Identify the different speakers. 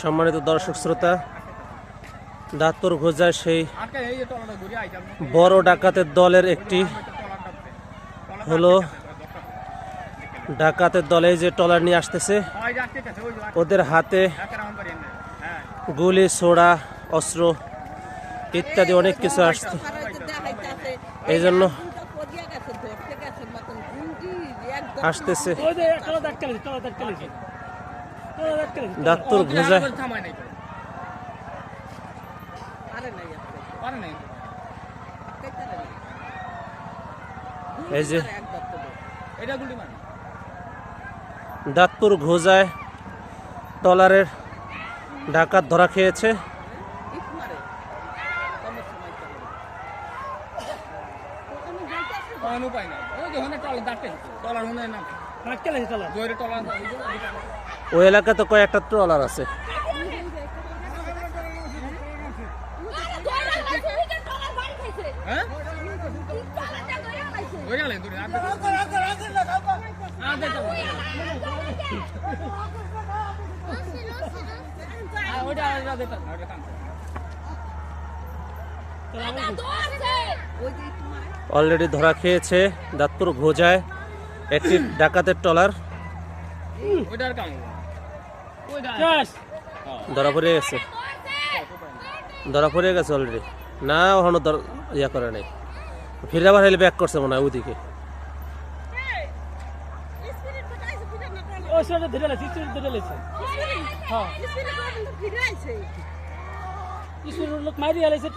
Speaker 1: সম্মানিত দর্শক শ্রোতা দাঁতপুর ঘোজায় সেই বড় ডাকাতের দলের একটি হলো ডাকাতের দলে যে টলার নিয়ে আসতেছে, ওদের হাতে গুলি, ছোড়া, অস্ত্র ইত্যাদি অনেক কিছু আসছে। এই জন্য আসতেছে। দাঁতপুর ঘোজায় এই যে ঘোজায় টলারের ডাকাত ধরা খেয়েছে।
Speaker 2: টলার
Speaker 1: ওই এলাকাতে কয়েকটা ট্রলার আছে।
Speaker 2: হ্যাঁ
Speaker 1: অলরেডি ধরা খেয়েছে দাঁতপুর ঘোজায়। একটি ডাকাতের টলার
Speaker 2: ওইটার
Speaker 1: ধরা পড়ে গেছে। ধরা পড়ে গেছে অলরেডি না ওখানে ইয়া করে নাই। ফিরে আবার হেলে ব্যাক করছে মনে হয় ওদিকে
Speaker 3: মারি আলাইছে